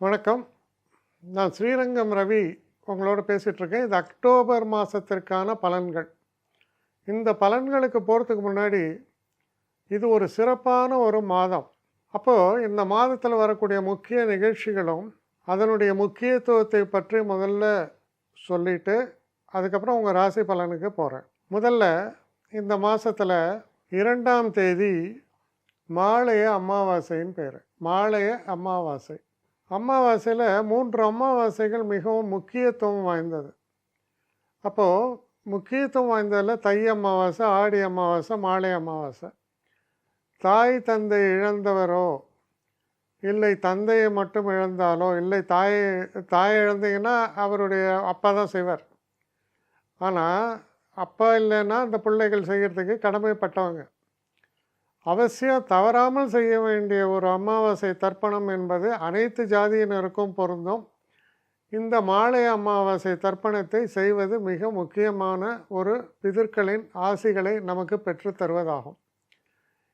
வணக்கம். நான் ஸ்ரீரங்கம் ரவி உங்களோட பேசிகிட்ருக்கேன். இது அக்டோபர் மாதத்திற்கான பலன்கள். இந்த பலன்களுக்கு போகிறதுக்கு முன்னாடி இது ஒரு சிறப்பான ஒரு மாதம். அப்போது இந்த மாதத்தில் வரக்கூடிய முக்கிய நிகழ்ச்சிகளும் அதனுடைய முக்கியத்துவத்தை பற்றி முதல்ல சொல்லிட்டு அதுக்கப்புறம் உங்கள் ராசி பலனுக்கு போகிறேன் முதல்ல இந்த மாதத்தில் இரண்டாம் தேதி மாலைய அமாவாசைன்னு பேர். மாலைய அமாவாசை. அமாவாசையில் மூன்று அமாவாசைகள் மிகவும் முக்கியத்துவம் வாய்ந்தது. அப்போது முக்கியத்துவம் வாய்ந்ததில் தை அமாவாசை ஆடி அமாவாசை மாலை அமாவாசை. தாய் தந்தை இழந்தவரோ இல்லை தந்தையை மட்டும் இழந்தாலோ இல்லை தாயை தாயை இழந்தீங்கன்னா அவருடைய அப்பா தான் செய்வார். ஆனால் அப்பா இல்லைன்னா அந்த பிள்ளைகள் செய்கிறதுக்கு கடமைப்பட்டவங்க. அவசியம் தவறாமல் செய்ய வேண்டிய ஒரு அமாவாசை தர்ப்பணம் என்பது அனைத்து ஜாதியினருக்கும் பொருந்தும். இந்த மாலை அமாவாசை தர்ப்பணத்தை செய்வது மிக முக்கியமான ஒரு பிதற்களின் ஆசிகளை நமக்கு பெற்றுத்தருவதாகும்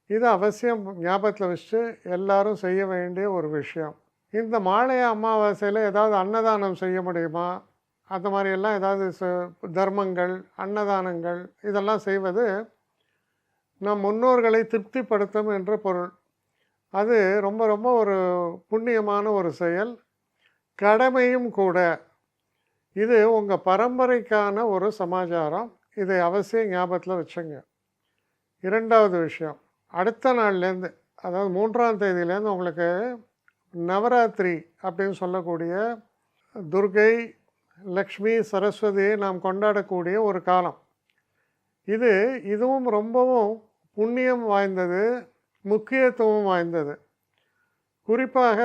இது அவசியம் ஞாபகத்தில் வச்சு எல்லாரும் செய்ய வேண்டிய ஒரு விஷயம். இந்த மாலைய அமாவாசையில் ஏதாவது அன்னதானம் செய்ய முடியுமா? அந்த மாதிரியெல்லாம் ஏதாவது ச- தர்மங்கள் அன்னதானங்கள் இதெல்லாம் செய்வது நம் முன்னோர்களை திருப்திப்படுத்தும் என்ற பொருள். அது ரொம்ப ரொம்ப ஒரு புண்ணியமான ஒரு செயல். கடமையும் கூட. இது உங்கள் பரம்பரைக்கான ஒரு சமாச்சாரம். இதை அவசியம் ஞாபகத்தில் வச்சுங்க. இரண்டாவது விஷயம். அடுத்த நாள்லேருந்து அதாவது மூன்றாம் தேதியிலேருந்து உங்களுக்கு நவராத்திரி அப்படின்னு சொல்லக்கூடிய துர்கை லக்ஷ்மி சரஸ்வதியை நாம் கொண்டாடக்கூடிய ஒரு காலம். இது இதுவும் ரொம்பவும் புண்ணியம் வாய்ந்தது முக்கியத்துவம் வாய்ந்தது. குறிப்பாக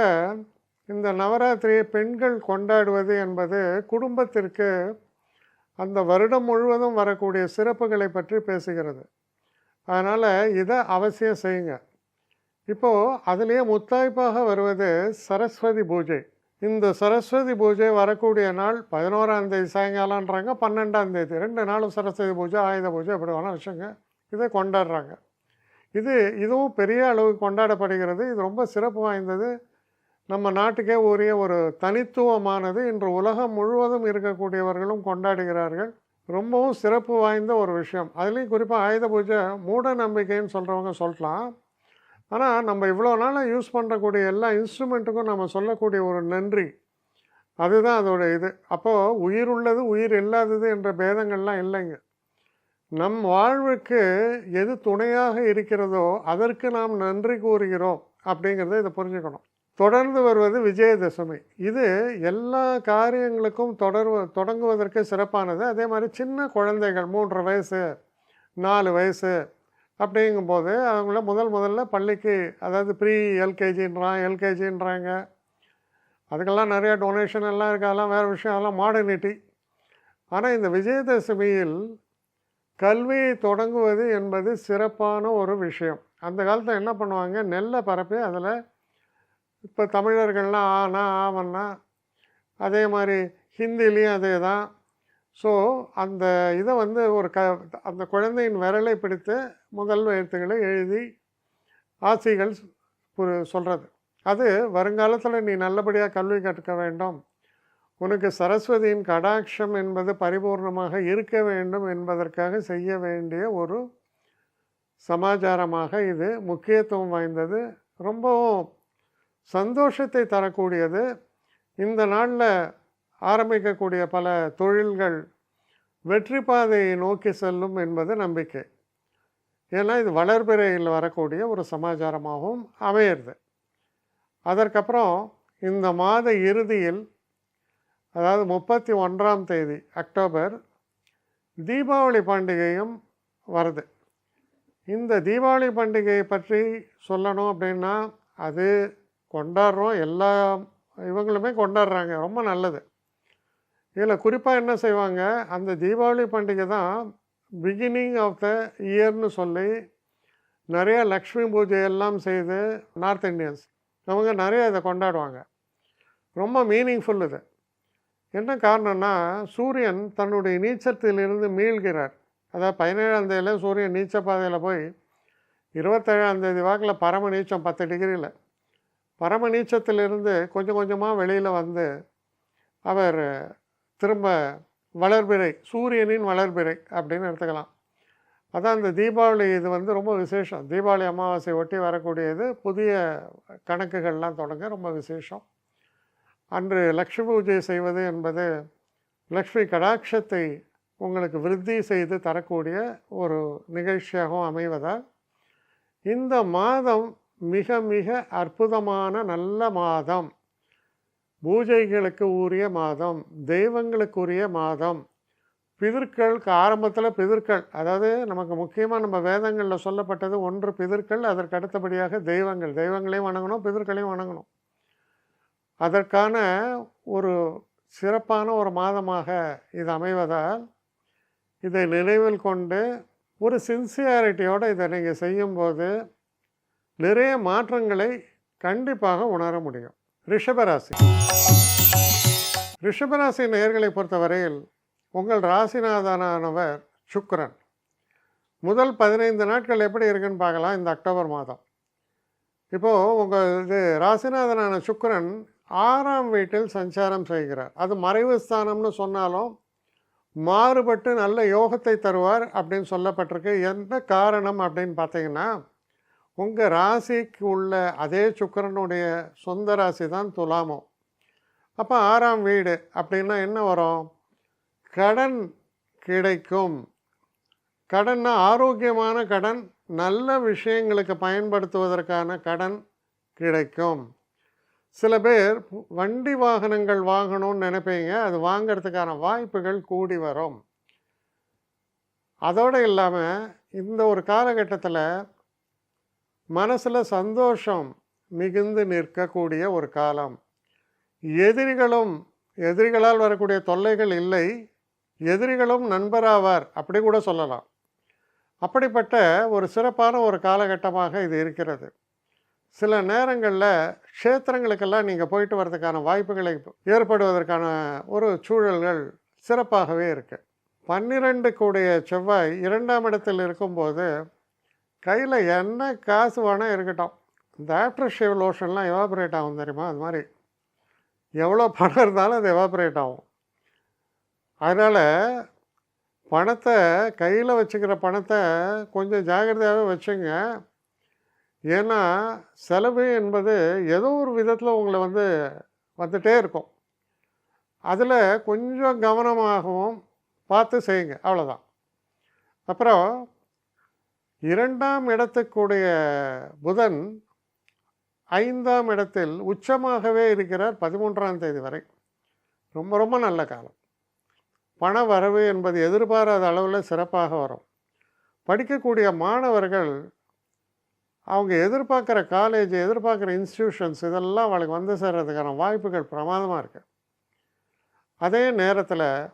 இந்த நவராத்திரியை பெண்கள் கொண்டாடுவது என்பது குடும்பத்திற்கு அந்த வருடம் முழுவதும் வரக்கூடிய சிறப்புகளை பற்றி பேசுகிறது. அதனால் இதை அவசியம் செய்யுங்க. இப்போது அதுலேயே முத்தாய்ப்பாக வருவது சரஸ்வதி பூஜை. இந்த சரஸ்வதி பூஜை வரக்கூடிய நாள் பதினோராம் தேதி சாயங்காலன்றாங்க பன்னெண்டாம் தேதி. ரெண்டு நாளும் சரஸ்வதி பூஜை ஆயுத பூஜை எப்படி வேணால் வச்சுங்க இதை கொண்டாடுறாங்க. இது இதுவும் பெரிய அளவு கொண்டாடப்படுகிறது. இது ரொம்ப சிறப்பு வாய்ந்தது. நம்ம நாட்டுக்கே உரிய ஒரு தனித்துவமானது. இன்று உலகம் முழுவதும் இருக்கக்கூடியவர்களும் கொண்டாடுகிறார்கள். ரொம்பவும் சிறப்பு வாய்ந்த ஒரு விஷயம். அதுலேயும் குறிப்பாக ஆயுத பூஜை மூட நம்பிக்கைன்னு சொல்கிறவங்க சொல்லலாம். ஆனால் நம்ம இவ்வளோ நாளாக யூஸ் பண்ணுறக்கூடிய எல்லா இன்ஸ்ட்ருமெண்ட்டுக்கும் நம்ம சொல்லக்கூடிய ஒரு நன்றி. அதுதான் அதோட இது. அப்போது உயிர் உள்ளது உயிர் இல்லாதது என்ற பேதங்கள்லாம் இல்லைங்க. நம் வாழ்வுக்கு எது துணையாக இருக்கிறதோ அதற்கு நாம் நன்றி கூறுகிறோம் அப்படிங்கிறத இதை புரிஞ்சுக்கணும். தொடர்ந்து வருவது விஜயதசமி. இது எல்லா காரியங்களுக்கும் தொடர்வ தொடங்குவதற்கு சிறப்பானது. அதே மாதிரி சின்ன குழந்தைகள் மூன்று வயசு நாலு வயசு அப்படிங்கும்போது அவங்கள முதல் முதல்ல பள்ளிக்கு அதாவது ப்ரீ எல்கேஜின்றான் எல்கேஜின்றாங்க. அதுக்கெல்லாம் நிறையா டொனேஷன் எல்லாம் இருக்குது அதெல்லாம் வேறு விஷயம். அதெல்லாம் மாடர்னிட்டி ஆனால் இந்த விஜயதசமியில் கல்வியை தொடங்குவது என்பது சிறப்பான ஒரு விஷயம். அந்த காலத்தில் என்ன பண்ணுவாங்க? நெல்லை பரப்பி அதில் இப்போ தமிழர்கள்லாம் ஆனா ஆவன்னா அதே மாதிரி ஹிந்திலையும் அதே தான் ஸோ அந்த இதை வந்து ஒரு க அந்த குழந்தையின் விரலை பிடித்து முதல் எழுத்துக்களை எழுதி ஆசைகள் சொல்கிறது அது வருங்காலத்தில் நீ நல்லபடியாக கல்வி கற்க வேண்டும். உனக்கு சரஸ்வதியின் கடாட்சம் என்பது பரிபூர்ணமாக இருக்க வேண்டும் என்பதற்காக செய்ய வேண்டிய ஒரு சமாச்சாரமாக இது முக்கியத்துவம் வாய்ந்தது. ரொம்பவும் சந்தோஷத்தை தரக்கூடியது. இந்த நாளில் ஆரம்பிக்கக்கூடிய பல தொழில்கள் வெற்றி பாதையை நோக்கி செல்லும் என்பது நம்பிக்கை. ஏன்னா இது வளர்பிறையில் வரக்கூடிய ஒரு சமாச்சாரமாகவும் அமையிறது. அதற்கப்புறம் இந்த மாத இறுதியில் அதாவது முப்பத்தி ஒன்றாம் தேதி அக்டோபர் தீபாவளி பண்டிகையும் வருது. இந்த தீபாவளி பண்டிகையை பற்றி சொல்லணும் அப்படின்னா அது கொண்டாடுறோம். எல்லா இவங்களுமே கொண்டாடுறாங்க. ரொம்ப நல்லது. இதில் குறிப்பாக என்ன செய்வாங்க? அந்த தீபாவளி பண்டிகை தான் பிகினிங் ஆஃப் த இயர்னு சொல்லி நிறைய லக்ஷ்மி பூஜை எல்லாம் செய்து நார்த் இந்தியன்ஸ் அவங்க நிறைய இதை கொண்டாடுவாங்க. ரொம்ப மீனிங்ஃபுல் இது. என்ன காரணம்னா சூரியன் தன்னுடைய நீச்சத்திலிருந்து மீள்கிறார். அதாவது பதினேழாம் தேதியில் சூரியன் நீச்ச பாதையில் போய் இருபத்தேழாம் தேதி வாக்கில் பரம நீச்சம் பத்து டிகிரியில். பரம நீச்சத்திலிருந்து கொஞ்சம் கொஞ்சமாக வெளியில் வந்து அவர் திரும்ப வளர்பிறை சூரியனின் வளர்பிறை அப்படின்னு எடுத்துக்கலாம். அதான் இந்த தீபாவளி இது வந்து ரொம்ப விசேஷம். தீபாவளி அமாவாசை ஒட்டி வரக்கூடியது புதிய கணக்குகள்லாம் தொடங்க ரொம்ப விசேஷம். அன்று லக்ஷ்மி பூஜை செய்வது என்பது லக்ஷ்மி கடாட்சத்தை உங்களுக்கு விருத்தி செய்து தரக்கூடிய ஒரு நிகழ்ச்சியாகவும் அமைவதால் இந்த மாதம் மிக மிக அற்புதமான நல்ல மாதம். பூஜைகளுக்கு உரிய மாதம் தெய்வங்களுக்கு உரிய மாதம் பிதற்களுக்கு ஆரம்பத்தில் பிதற்கள் அதாவது நமக்கு முக்கியமாக நம்ம வேதங்களில் சொல்லப்பட்டது ஒன்று பிதற்கள் அதற்கு அடுத்தபடியாக தெய்வங்கள். தெய்வங்களையும் வணங்கணும் பிதிர்களையும் வணங்கணும். அதற்கான ஒரு சிறப்பான ஒரு மாதமாக இது அமைவதால் இதை நினைவில் கொண்டு ஒரு சின்சியாரிட்டியோடு இதை நீங்கள் செய்யும்போது நிறைய மாற்றங்களை கண்டிப்பாக உணர முடியும். ரிஷபராசி. ரிஷபராசி நேர்களை பொறுத்தவரையில் உங்கள் ராசிநாதனானவர் சுக்கரன். முதல் பதினைந்து நாட்கள் எப்படி இருக்குன்னு பார்க்கலாம் இந்த அக்டோபர் மாதம். இப்போது உங்கள் இது ராசிநாதனான சுக்கரன் ஆறாம் வீட்டில் சஞ்சாரம் செய்கிறார். அது மறைவு ஸ்தானம்னு சொன்னாலும் மாறுபட்டு நல்ல யோகத்தை தருவார் அப்படின்னு சொல்லப்பட்டிருக்கு. என்ன காரணம் அப்படின்னு பார்த்தீங்கன்னா உங்கள் ராசிக்கு உள்ள அதே சுக்கிரனுடைய சொந்த ராசி தான் துலாமம் அப்போ ஆறாம் வீடு அப்படின்னா என்ன வரும்? கடன் கிடைக்கும். கடன்னா ஆரோக்கியமான கடன் நல்ல விஷயங்களுக்கு பயன்படுத்துவதற்கான கடன் கிடைக்கும். சில பேர் வண்டி வாகனங்கள் வாங்கணும்னு நினைப்பீங்க அது வாங்கிறதுக்கான வாய்ப்புகள் கூடி வரும். அதோடு இல்லாமல் இந்த ஒரு காலகட்டத்தில் மனசில் சந்தோஷம் மிகுந்து நிற்கக்கூடிய ஒரு காலம். எதிரிகளும் எதிரிகளால் வரக்கூடிய தொல்லைகள் இல்லை எதிரிகளும் நண்பராவார் அப்படி கூட சொல்லலாம். அப்படிப்பட்ட ஒரு சிறப்பான ஒரு காலகட்டமாக இது இருக்கிறது. சில நேரங்களில் க்ஷேத்திரங்களுக்கெல்லாம் நீங்கள் போயிட்டு வரதுக்கான வாய்ப்புகளை ஏற்படுவதற்கான ஒரு சூழல்கள் சிறப்பாகவே இருக்குது பன்னிரெண்டு கூடிய செவ்வாய் இரண்டாம் இடத்தில் இருக்கும்போது கையில் என்ன காசு வேணால் இருக்கட்டும். இந்த ஆஃப்டர் ஷேவ் லோஷன்லாம் எவாபரேட் ஆகும் தெரியுமா? அது மாதிரி. எவ்வளோ பணம் இருந்தாலும் அது எவாபரேட் ஆகும். அதனால் பணத்தை கையில் வச்சுக்கிற பணத்தை கொஞ்சம் ஜாகிரதையாகவே வச்சுங்க. ஏன்னா செலவு என்பது ஏதோ ஒரு விதத்தில் உங்களை வந்து வந்துகிட்டே இருக்கும். அதில் கொஞ்சம் கவனமாகவும் பார்த்து செய்யுங்க. அவ்வளோதான் அப்புறம் இரண்டாம் இடத்துக்குடைய புதன் ஐந்தாம் இடத்தில் உச்சமாகவே இருக்கிறார் பதிமூன்றாம் தேதி வரை. ரொம்ப ரொம்ப நல்ல காலம். பண வரவு என்பது எதிர்பாராத அளவில் சிறப்பாக வரும். படிக்கக்கூடிய மாணவர்கள் அவங்க எதிர்பார்க்குற காலேஜ் எதிர்பார்க்குற இன்ஸ்டியூஷன்ஸ் இதெல்லாம் அவளுக்கு வந்து சேர்கிறதுக்கான வாய்ப்புகள் பிரமாதமாக இருக்குது அதே நேரத்தில்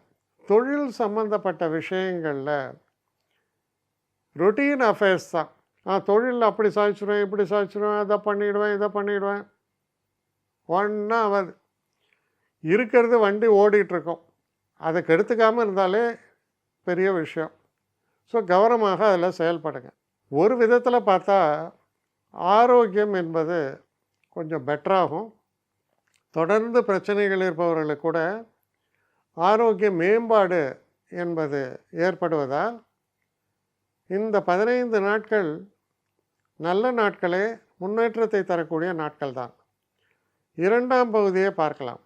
தொழில் சம்மந்தப்பட்ட விஷயங்களில் ரொட்டீன் அஃபேர்ஸ் தான். நான் தொழிலில் அப்படி சாதிச்சிடுவேன் இப்படி சாதிச்சிடுவேன் அதை பண்ணிவிடுவேன் இதை பண்ணிவிடுவேன் ஒன்றா ஆகாது இருக்கிறது வண்டி ஓடிட்டுருக்கோம். அதை கெடுத்துக்காமல் இருந்தாலே பெரிய விஷயம். ஸோ கவனமாக அதில் செயல்படுங்க. ஒரு விதத்தில் பார்த்தா ஆரோக்கியம் என்பது கொஞ்சம் பெட்டராகும் தொடர்ந்து பிரச்சனைகள் இருப்பவர்களுக்கு கூட ஆரோக்கிய மேம்பாடு என்பது ஏற்படுவதால் இந்த பதினைந்து நாட்கள் நல்ல நாட்களே முன்னேற்றத்தை தரக்கூடிய நாட்கள் தான் இரண்டாம் பகுதியை பார்க்கலாம்.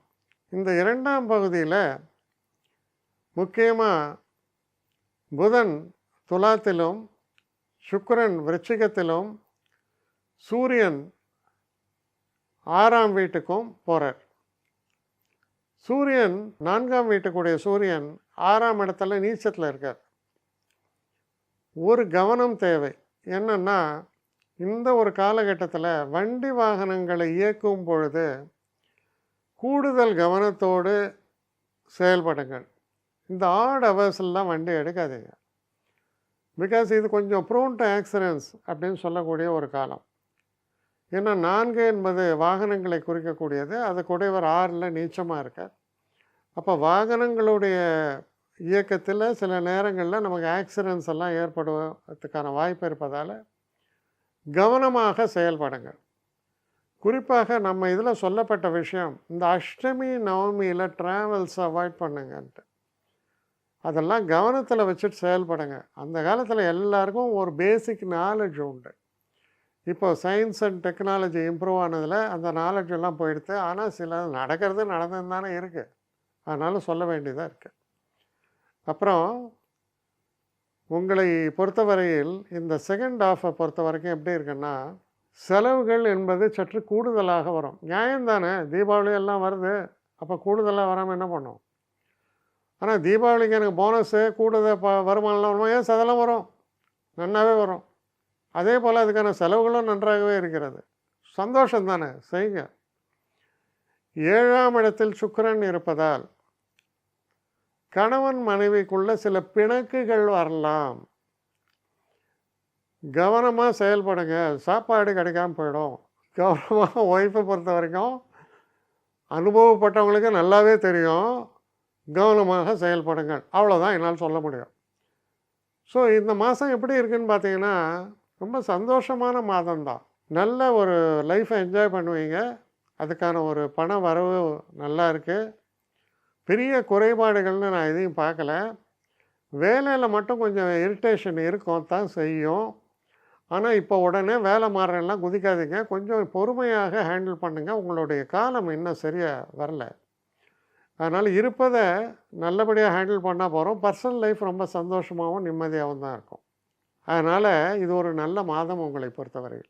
இந்த இரண்டாம் பகுதியில் முக்கியமாக புதன் துலாத்திலும் சுக்கிரன் விருச்சிகத்திலும் சூரியன் ஆறாம் வீட்டுக்கும் போகிறார் சூரியன் நான்காம் வீட்டுக்குடைய சூரியன் ஆறாம் இடத்துல நீச்சத்தில் இருக்கார். ஒரு கவனம் தேவை. என்னென்னா இந்த ஒரு காலகட்டத்தில் வண்டி வாகனங்களை இயக்கும் பொழுது கூடுதல் கவனத்தோடு செயல்படுங்கள். இந்த ஆட் ஹவர்ஸ்லாம் வண்டி எடுக்காதீங்க. பிகாஸ் இது கொஞ்சம் ப்ரோன் டு ஆக்சிடென்ட்ஸ் அப்படின்னு சொல்லக்கூடிய ஒரு காலம். ஏன்னா நான்கு என்பது வாகனங்களை குறிக்கக்கூடியது. அது குடைவர் ஆறில் நீச்சமாக இருக்கார் அப்போ வாகனங்களுடைய இயக்கத்தில் சில நேரங்களில் நமக்கு ஆக்சிடென்ட்ஸ் எல்லாம் ஏற்படுவதற்கான வாய்ப்பு இருப்பதால் கவனமாக செயல்படுங்க குறிப்பாக நம்ம இதில் சொல்லப்பட்ட விஷயம் இந்த அஷ்டமி நவமியில் ட்ராவல்ஸ் அவாய்ட் பண்ணுங்கன்ட்டு. அதெல்லாம் கவனத்தில் வச்சுட்டு செயல்படுங்க. அந்த காலத்தில் எல்லாருக்கும் ஒரு பேசிக் நாலேஜ் உண்டு. இப்போ சயின்ஸ் அண்ட் டெக்னாலஜி இம்ப்ரூவ் ஆனதில் அந்த நாலேஜ் எல்லாம் போயிடுது ஆனால் சில நடக்கிறது நடந்து தானே இருக்குது அதனால் சொல்ல வேண்டியதாக இருக்குது அப்புறம் உங்களை பொறுத்தவரையில் இந்த செகண்ட் ஆஃபை பொறுத்த வரைக்கும் எப்படி இருக்குன்னா செலவுகள் என்பது சற்று கூடுதலாக வரும். நியாயம்தானே தீபாவளி எல்லாம் வருது. அப்போ கூடுதலாக வராமல் என்ன பண்ணும்? ஆனால் தீபாவளிக்கு எனக்கு போனஸு கூடுதல் ப வருமானம்லாம் வருமா? ஏன் அதெல்லாம் வரும்? நன்னாவே வரும். அதே போல் அதுக்கான செலவுகளும் நன்றாகவே இருக்கிறது. சந்தோஷம் தானே? செய்யுங்க. ஏழாம் இடத்தில் சுக்கரன் இருப்பதால் கணவன் மனைவிக்குள்ள சில பிணக்குகள் வரலாம். கவனமாக செயல்படுங்க. சாப்பாடு கிடைக்காம போயிடும். கவனமாக ஒய்ஃபை பொறுத்த வரைக்கும் அனுபவப்பட்டவங்களுக்கு நல்லாவே தெரியும். கவனமாக செயல்படுங்கள். அவ்வளோதான் என்னால் சொல்ல முடியும். ஸோ இந்த மாதம் எப்படி இருக்குன்னு பார்த்தீங்கன்னா ரொம்ப சந்தோஷமான மாதம்தான். நல்ல ஒரு லைஃப்பை என்ஜாய் பண்ணுவீங்க. அதுக்கான ஒரு பண வரவு நல்லா இருக்குது பெரிய குறைபாடுகள்னு நான் எதையும் பார்க்கல. வேலையில் மட்டும் கொஞ்சம் இரிட்டேஷன் இருக்கும் தான் செய்யும். ஆனால் இப்போ உடனே வேலை மாறுறெல்லாம் குதிக்காதீங்க. கொஞ்சம் பொறுமையாக ஹேண்டில் பண்ணுங்கள் உங்களுடைய காலம் இன்னும் சரியாக வரல. அதனால் இருப்பதை நல்லபடியாக ஹேண்டில் பண்ணால் போகிறோம் பர்சனல் லைஃப் ரொம்ப சந்தோஷமாகவும் நிம்மதியாகவும் தான் இருக்கும். அதனால் இது ஒரு நல்ல மாதம் உங்களை பொறுத்தவரையில்.